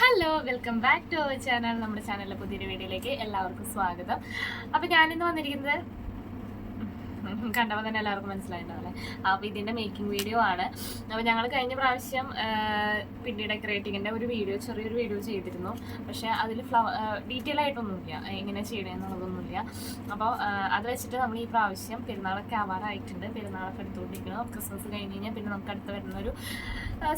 Hello welcome back to our channel നമ്മുടെ ചാനലിലെ പുതിയൊരു വീഡിയോയിലേക്ക് എല്ലാവർക്കും സ്വാഗതം. അപ്പോൾ ഞാനിന്ന് വന്നിരിക്കുന്നത് കണ്ടപ്പോൾ തന്നെ എല്ലാവർക്കും മനസ്സിലായിട്ടുണ്ടാവില്ലേ അപ്പോൾ ഇതിന്റെ മേക്കിംഗ് വീഡിയോ ആണ്. അപ്പോൾ ഞങ്ങൾ കഴിഞ്ഞ പ്രാവശ്യം പിന്നെ ഡെക്കറേറ്റിങ്ങിന്റെ ഒരു വീഡിയോ ചെറിയൊരു വീഡിയോ ചെയ്തിരുന്നു. പക്ഷേ അതിൽ ഫ്ലവർ ഡീറ്റെയിൽ ആയിട്ടൊന്നുമില്ല. എങ്ങനെ ചെയ്യണമെന്നുള്ളതൊന്നുമില്ല അപ്പോൾ അത് വെച്ചിട്ട് നമ്മൾ ഈ പ്രാവശ്യം പെരുന്നാളൊക്കെ ആവാറായിട്ടുണ്ട്. പെരുന്നാളൊക്കെ എടുത്തുകൊണ്ടിരിക്കുന്നു. ക്രിസ്മസ് കഴിഞ്ഞ് കഴിഞ്ഞാൽ പിന്നെ നമുക്ക് അടുത്ത് വരുന്നൊരു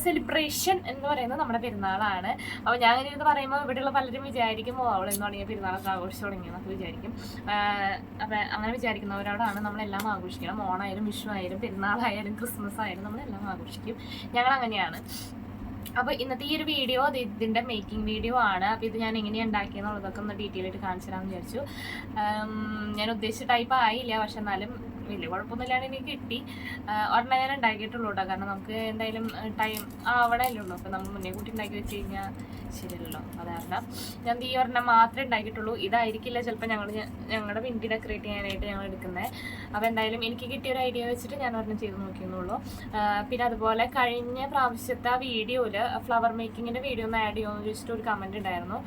സെലിബ്രേഷൻ എന്ന് പറയുന്നത് നമ്മുടെ പെരുന്നാളാണ്. അപ്പോൾ ഞാൻ ഇങ്ങനെ ഇത് പറയുമ്പോൾ ഇവിടെയുള്ള പലരും വിചാരിക്കും ഓ അവൾ തുടങ്ങിയ പെരുന്നാളൊക്കെ ആഘോഷിച്ചു തുടങ്ങിയെന്നൊക്കെ വിചാരിക്കും. അപ്പം അങ്ങനെ വിചാരിക്കുന്നവരോടാണ് നമ്മളെല്ലാം ആഘോഷിക്കണം ഓണായാലും വിഷു ആയാലും പെരുന്നാളായാലും ക്രിസ്മസ് ആയാലും നമ്മളെല്ലാം ആഘോഷിക്കും. ഞങ്ങൾ അങ്ങനെയാണ് അപ്പോൾ ഇന്നത്തെ ഈ ഒരു വീഡിയോ അത് ഇതിന്റെ മേക്കിംഗ് വീഡിയോ ആണ്. അപ്പോൾ ഇത് ഞാൻ എങ്ങനെയാണ് ഉണ്ടാക്കിയെന്നുള്ളതൊക്കെ ഒന്ന് ഡീറ്റെയിൽ ആയിട്ട് കാണിച്ചു തരാമെന്ന് വിചാരിച്ചു. ഞാൻ ഉദ്ദേശിച്ച ടൈപ്പ് ആയില്ല. പക്ഷെ എന്നാലും വലിയ കുഴപ്പമൊന്നുമില്ലാണ്ട് എനിക്ക് കിട്ടി. ഒരെണ്ണം ഞാൻ ഉണ്ടാക്കിയിട്ടുള്ളൂ കേട്ടോ കാരണം നമുക്ക് എന്തായാലും ടൈം അവിടെ അല്ലേ ഉള്ളൂ. അപ്പോൾ നമ്മൾ മുന്നേ കൂട്ടി ഉണ്ടാക്കി വെച്ച് കഴിഞ്ഞാൽ ശരിയല്ലോ അതാണ് ഞാൻ ഈ ഒരെണ്ണം മാത്രമേ ഉണ്ടാക്കിയിട്ടുള്ളൂ. ഇതായിരിക്കില്ല ചിലപ്പോൾ ഞങ്ങൾ ഞങ്ങളുടെ വിൻഡി ഡെക്കറേറ്റ് ചെയ്യാനായിട്ട് ഞങ്ങൾ എടുക്കുന്നത്. അപ്പോൾ എന്തായാലും എനിക്ക് കിട്ടിയ ഒരു ഐഡിയ വെച്ചിട്ട് ഞാൻ ഒരെണ്ണം ചെയ്ത് നോക്കിയെന്നുള്ളൂ. പിന്നെ അതുപോലെ കഴിഞ്ഞ പ്രാവശ്യത്തെ ആ വീഡിയോയിൽ ഫ്ലവർ മേക്കിങ്ങിന്റെ വീഡിയോ ഒന്ന് ആഡ് ചെയ്യുമെന്ന് ചോദിച്ചിട്ട് ഒരു കമന്റ് ഉണ്ടായിരുന്നു.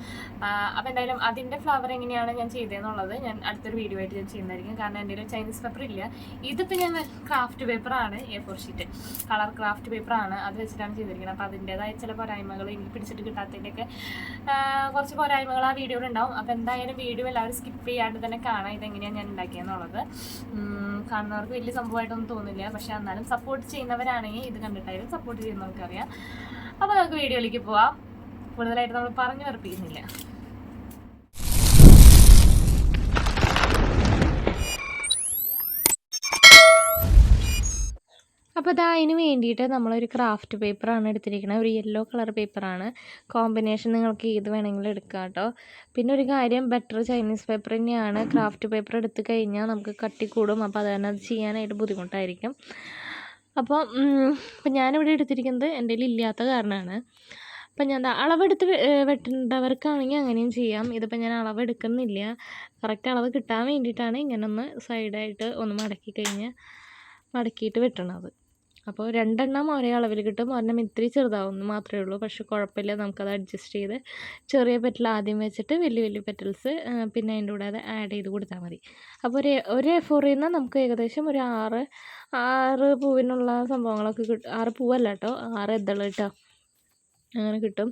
അപ്പോൾ എന്തായാലും അതിന്റെ ഫ്ലവർ എങ്ങനെയാണ് ഞാൻ ചെയ്തതെന്നുള്ളത് ഞാൻ അടുത്തൊരു വീഡിയോ ആയിട്ട് ഞാൻ ചെയ്യുന്നതായിരിക്കും. കാരണം എന്റെ കയ്യിൽ ചൈനീസ് പേപ്പർ ഇല്ല. ഇതിപ്പോൾ ഞാൻ ക്രാഫ്റ്റ് പേപ്പറാണ് A four sheet colour craft പേപ്പറാണ് അത് വെച്ചിട്ടാണ് ചെയ്തിരിക്കുന്നത്. അപ്പോൾ അതിന്റെതായ ചില പോരായ്മകൾ എനിക്ക് പിടിച്ചിട്ട് കിട്ടാത്തതിന്റെയൊക്കെ കുറച്ച് പോരായ്മകൾ ആ വീഡിയോയിൽ ഉണ്ടാവും. അപ്പോൾ എന്തായാലും വീഡിയോ എല്ലാവരും സ്കിപ്പ് ചെയ്യാണ്ട് തന്നെ കാണാം ഇതെങ്ങനെയാണ് ഞാൻ ഉണ്ടാക്കിയെന്നുള്ളത്. കാണുന്നവർക്ക് വലിയ സംഭവമായിട്ടൊന്നും തോന്നില്ല. പക്ഷെ എന്നാലും സപ്പോർട്ട് ചെയ്യുന്നവരാണെങ്കിൽ ഇത് കണ്ടിട്ടായാലും സപ്പോർട്ട് ചെയ്യുന്നവർക്കറിയാം. അപ്പോൾ നമുക്ക് വീഡിയോയിലേക്ക് പോവാം. കൂടുതലായിട്ട് നമ്മൾ പറഞ്ഞു ഉറപ്പിക്കുന്നില്ല അപ്പോൾ അതാ അതിന് വേണ്ടിയിട്ട് നമ്മളൊരു ക്രാഫ്റ്റ് പേപ്പറാണ് എടുത്തിരിക്കുന്നത് ഒരു യെല്ലോ കളർ പേപ്പറാണ് കോമ്പിനേഷൻ നിങ്ങൾക്ക് ഏത് വേണമെങ്കിലും എടുക്കാം കേട്ടോ. പിന്നെ ഒരു കാര്യം ബെറ്റർ ചൈനീസ് പേപ്പർ തന്നെയാണ്. ക്രാഫ്റ്റ് പേപ്പർ എടുത്തു കഴിഞ്ഞാൽ നമുക്ക് കട്ടി കൂടും അപ്പോൾ അത് തന്നെ അത് ചെയ്യാനായിട്ട് ബുദ്ധിമുട്ടായിരിക്കും. അപ്പോൾ ഇപ്പം ഞാനിവിടെ എടുത്തിരിക്കുന്നത് എന്റെ കയ്യിൽ ഇല്ലാത്ത കാരണമാണ്. അപ്പം ഞാൻ അളവെടുത്ത് വെട്ടേണ്ടവർക്കാണെങ്കിൽ അങ്ങനെയും ചെയ്യാം. ഇതിപ്പോൾ ഞാൻ അളവെടുക്കുന്നില്ല. കറക്റ്റ് അളവ് കിട്ടാൻ വേണ്ടിയിട്ടാണ് ഇങ്ങനെ ഒന്ന് സൈഡായിട്ട് ഒന്ന് മടക്കി കഴിഞ്ഞ് മടക്കിയിട്ട് വെട്ടണത്. അപ്പോൾ രണ്ടെണ്ണം ഒരേ അളവിൽ കിട്ടും. ഒരെണ്ണം ഇത്തിരി ചെറുതാവും മാത്രമേ ഉള്ളൂ. പക്ഷെ കുഴപ്പമില്ല. നമുക്കത് അഡ്ജസ്റ്റ് ചെയ്ത് ചെറിയ പെറ്റൽ ആദ്യം വെച്ചിട്ട് വലിയ വലിയ പെറ്റൽസ് പിന്നെ അതിന്റെ കൂടെ അത് ആഡ് ചെയ്ത് കൊടുത്താൽ മതി. അപ്പോൾ ഒരു ഒരു ഫോറിൽ നിന്ന് നമുക്ക് ഏകദേശം ഒരു ആറ് ആറ് പൂവിനുള്ള സംഭവങ്ങളൊക്കെ കിട്ടും ആറ് പൂവല്ല കേട്ടോ? ആറ് ഇതൾ കേട്ടോ? അങ്ങനെ കിട്ടും.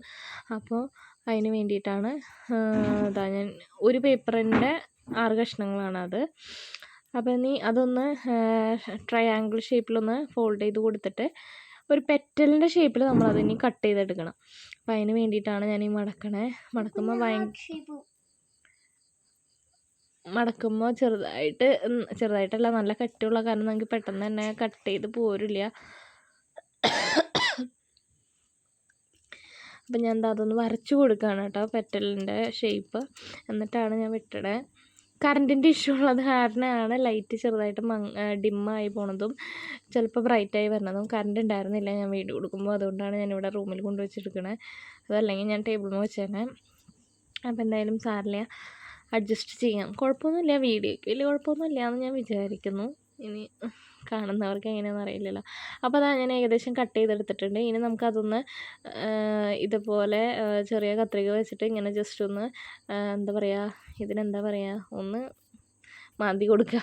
അപ്പോൾ അതിന് വേണ്ടിയിട്ടാണ് ഇതാ ഞാൻ ഒരു പേപ്പറിന്റെ ആറ് കഷ്ണങ്ങളാണത് അപ്പോൾ നീ അതൊന്ന് ട്രയാങ്കിൾ ഷേപ്പിലൊന്ന് ഫോൾഡ് ചെയ്ത് കൊടുത്തിട്ട് ഒരു പെറ്റലിന്റെ ഷേപ്പിൽ നമ്മൾ അതിനി കട്ട് ചെയ്തെടുക്കണം. അപ്പോൾ അതിന് വേണ്ടിയിട്ടാണ് ഞാൻ ഈ മടക്കണേ മടക്കുമ്പോൾ ഭയങ്കര മടക്കുമ്പോൾ ചെറുതായിട്ട് ചെറുതായിട്ടല്ല നല്ല കട്ടിയുള്ള കാരണം നമുക്ക് പെട്ടെന്ന് തന്നെ കട്ട് ചെയ്ത് പോരില്ല. അപ്പം ഞാൻ എന്താ അതൊന്ന് വരച്ചു കൊടുക്കുകയാണ് കേട്ടോ പെറ്റലിന്റെ ഷേപ്പ് എന്നിട്ടാണ് ഞാൻ വിട്ടത് കറണ്ടിന്റെ ഇഷ്യൂ ഉള്ളത് കാരണമാണ് ലൈറ്റ് ചെറുതായിട്ട് മങ് ഡിമ്മായി പോണതും ചിലപ്പോൾ ബ്രൈറ്റായി വരണതും കറണ്ട് ഉണ്ടായിരുന്നില്ല ഞാൻ വീഡിയോ കൊടുക്കുമ്പോൾ അതുകൊണ്ടാണ് ഞാൻ ഇവിടെ റൂമിൽ കൊണ്ടുവച്ചെടുക്കണേ അതല്ലെങ്കിൽ ഞാൻ ടേബിളിൽ വെച്ചേനെ അപ്പോൾ എന്തായാലും സാറില്ല അഡ്ജസ്റ്റ് ചെയ്യാം. കുഴപ്പമൊന്നുമില്ല വീഡിയോയ്ക്ക് വലിയ കുഴപ്പമൊന്നുമില്ല എന്ന് ഞാൻ വിചാരിക്കുന്നു. ഇനി കാണുന്നവർക്ക് എങ്ങനെയാണെന്ന് അറിയില്ലല്ലോ. അപ്പോൾ അതാ ഞാൻ ഏകദേശം കട്ട് ചെയ്തെടുത്തിട്ടുണ്ട്. ഇനി നമുക്കതൊന്ന് ഇതുപോലെ ചെറിയ കത്രിക വെച്ചിട്ട് ഇങ്ങനെ ജസ്റ്റ് ഒന്ന് എന്താ പറയുക ഇതിനെന്താ പറയുക ഒന്ന് മാന്തി കൊടുക്കുക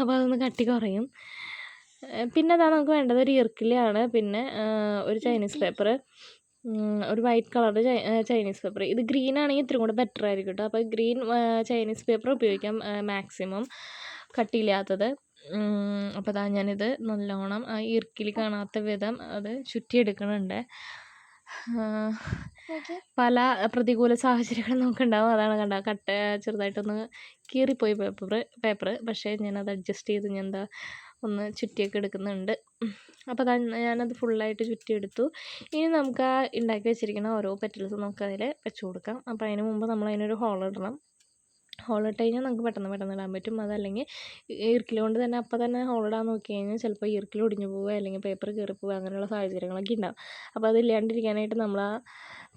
അപ്പോൾ അതൊന്ന് കട്ടി കുറയും. പിന്നെ അതാ നമുക്ക് വേണ്ടത് ഒരു ഇർക്കിലാണ് പിന്നെ ഒരു ചൈനീസ് പേപ്പർ ഒരു വൈറ്റ് കളർ ചൈനീസ് പേപ്പർ ഇത് ഗ്രീൻ ആണെങ്കിൽ ഇത്തിരി കൂടെ ബെറ്റർ ആയിരിക്കും കേട്ടോ അപ്പോൾ ഗ്രീൻ ചൈനീസ് പേപ്പർ ഉപയോഗിക്കാം മാക്സിമം കട്ടിയില്ലാത്തത്. അപ്പോൾ ദാ ഞാനിത് നല്ലോണം ആ ഇർക്കിൽ കാണാത്ത വിധം അത് ചുറ്റിയെടുക്കണുണ്ട്. പല പ്രതികൂല സാഹചര്യങ്ങളും നമുക്കുണ്ടാവും. അതാണ് കണ്ട കട്ട ചെറുതായിട്ടൊന്ന് കീറിപ്പോയി പേപ്പർ പേപ്പർ പക്ഷേ ഞാനത് അഡ്ജസ്റ്റ് ചെയ്ത് ഞാൻ എന്താ ഒന്ന് ചുറ്റിയൊക്കെ എടുക്കുന്നുണ്ട്. അപ്പോൾ അതാ ഞാനത് ഫുള്ളായിട്ട് ചുറ്റിയെടുത്തു. ഇനി നമുക്ക് ആ ഉണ്ടാക്കി വെച്ചിരിക്കുന്ന ഓരോ പെറ്റൽസ് നമുക്ക് അതിൽ വെച്ച് കൊടുക്കാം. അപ്പോൾ അതിന് മുമ്പ് നമ്മൾ അതിനൊരു ഹോൾ ഇടണം. ഹോൾ ഇട്ട് കഴിഞ്ഞാൽ നമുക്ക് പെട്ടെന്ന് പെട്ടെന്ന് ഇടാൻ പറ്റും. അതല്ലെങ്കിൽ ഈർക്കിൽ കൊണ്ട് തന്നെ അപ്പം തന്നെ ഹോളിടാൻ നോക്കി കഴിഞ്ഞാൽ ചിലപ്പോൾ ഈർക്കിൽ ഒടിഞ്ഞു പോവുക അല്ലെങ്കിൽ പേപ്പർ കീറിപ്പോവുക അങ്ങനെയുള്ള സാഹചര്യങ്ങളൊക്കെ ഉണ്ടാവും. അപ്പോൾ അത് ഇല്ലാണ്ടിരിക്കാനായിട്ട് നമ്മൾ ആ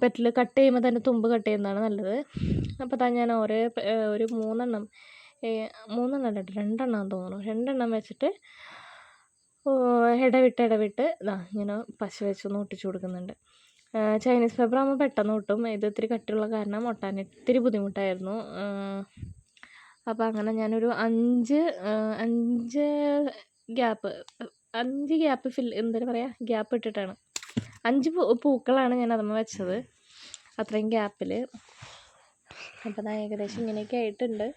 പെറ്റിൽ കട്ട് ചെയ്യുമ്പോൾ തന്നെ തുമ്പ് കട്ട് ചെയ്യുന്നതാണ് നല്ലത്. അപ്പോൾ താ ഞാൻ ഓരോ ഒരു മൂന്നെണ്ണം മൂന്നെണ്ണം അല്ല രണ്ടെണ്ണം തോന്നുന്നു. രണ്ടെണ്ണം വെച്ചിട്ട് ഇടവിട്ട് ഇടവിട്ട് ഇതാ ഇങ്ങനെ പശ വെച്ചൊന്ന് ഒട്ടിച്ചു കൊടുക്കുന്നുണ്ട്. ചൈനീസ് പേപ്പർ ആകുമ്പോൾ പെട്ടെന്ന് ഒട്ടും ഇത് ഇത്തിരി കട്ടിയുള്ള കാരണം ഒട്ടാൻ ഇത്തിരി ബുദ്ധിമുട്ടായിരുന്നു. അപ്പോൾ അങ്ങനെ ഞാനൊരു അഞ്ച് അഞ്ച് ഗ്യാപ്പ് അഞ്ച് ഗ്യാപ്പ് ഫിൽ എന്താ പറയുക ഗ്യാപ്പ് ഇട്ടിട്ടാണ്. അഞ്ച് പൂക്കളാണ് ഞാൻ അതുമ്മ വെച്ചത്. അത്രയും ഗ്യാപ്പിൽ അപ്പോൾ ഏകദേശം ഇങ്ങനെയൊക്കെ ആയിട്ടുണ്ട്.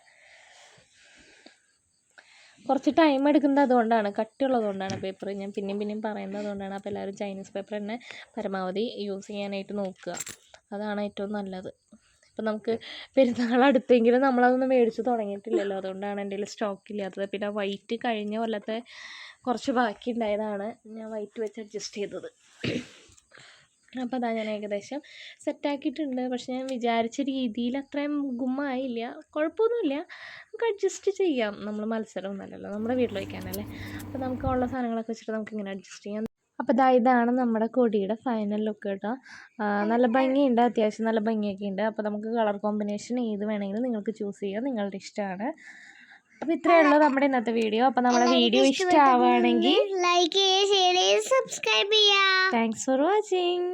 കുറച്ച് ടൈം എടുക്കുന്നത് അതുകൊണ്ടാണ്. കട്ടിയുള്ളത് കൊണ്ടാണ് പേപ്പർ ഞാൻ പിന്നെയും പിന്നെയും പറയുന്നത് അതുകൊണ്ടാണ്. അപ്പോൾ എല്ലാവരും ചൈനീസ് പേപ്പർ തന്നെ പരമാവധി യൂസ് ചെയ്യാനായിട്ട് നോക്കുക. അതാണ് ഏറ്റവും നല്ലത്. ഇപ്പം നമുക്ക് പെരുന്നാൾ അടുത്തെങ്കിലും നമ്മളതൊന്നും മേടിച്ച് തുടങ്ങിയിട്ടില്ലല്ലോ. അതുകൊണ്ടാണ് എന്റെ സ്റ്റോക്ക് ഇല്ലാത്തത്. പിന്നെ വൈറ്റ് കഴിഞ്ഞ കൊല്ലത്തെ കുറച്ച് ബാക്കി ഉണ്ടായതാണ് ഞാൻ വൈറ്റ് വെച്ച് അഡ്ജസ്റ്റ് ചെയ്തത്. അപ്പോൾ അതാ ഞാൻ ഏകദേശം സെറ്റാക്കിയിട്ടുണ്ട്. പക്ഷെ ഞാൻ വിചാരിച്ച രീതിയിൽ അത്രയും ഗുമ്മായില്ല. കുഴപ്പമൊന്നുമില്ല. നമുക്ക് അഡ്ജസ്റ്റ് ചെയ്യാം. നമ്മൾ മത്സരമൊന്നുമല്ലല്ലോ നമ്മുടെ വീട്ടിൽ വയ്ക്കാനല്ലേ അപ്പോൾ നമുക്ക് ഉള്ള സാധനങ്ങളൊക്കെ വെച്ചിട്ട് നമുക്ക് ഇങ്ങനെ അഡ്ജസ്റ്റ് ചെയ്യാം. അപ്പോൾ ഇതാ ഇതാണ് നമ്മുടെ കൊടിയുടെ ഫൈനൽ ലുക്ക് കേട്ടോ. നല്ല ഭംഗിയുണ്ട്. അത്യാവശ്യം നല്ല ഭംഗിയൊക്കെ ഉണ്ട്. അപ്പോൾ നമുക്ക് കളർ കോമ്പിനേഷൻ ഏത് വേണമെങ്കിലും നിങ്ങൾക്ക് ചൂസ് ചെയ്യാം. നിങ്ങളുടെ ഇഷ്ടമാണ്. അപ്പോൾ ഇത്രയേ ഉള്ളൂ നമ്മുടെ ഇന്നത്തെ വീഡിയോ അപ്പോൾ നമ്മുടെ വീഡിയോ ഇഷ്ടമാവുകയാണെങ്കിൽ ലൈക്ക് ചെയ്യുക ഷെയർ ചെയ്യുക സബ്സ്ക്രൈബ് ചെയ്യുക. Thanks for watching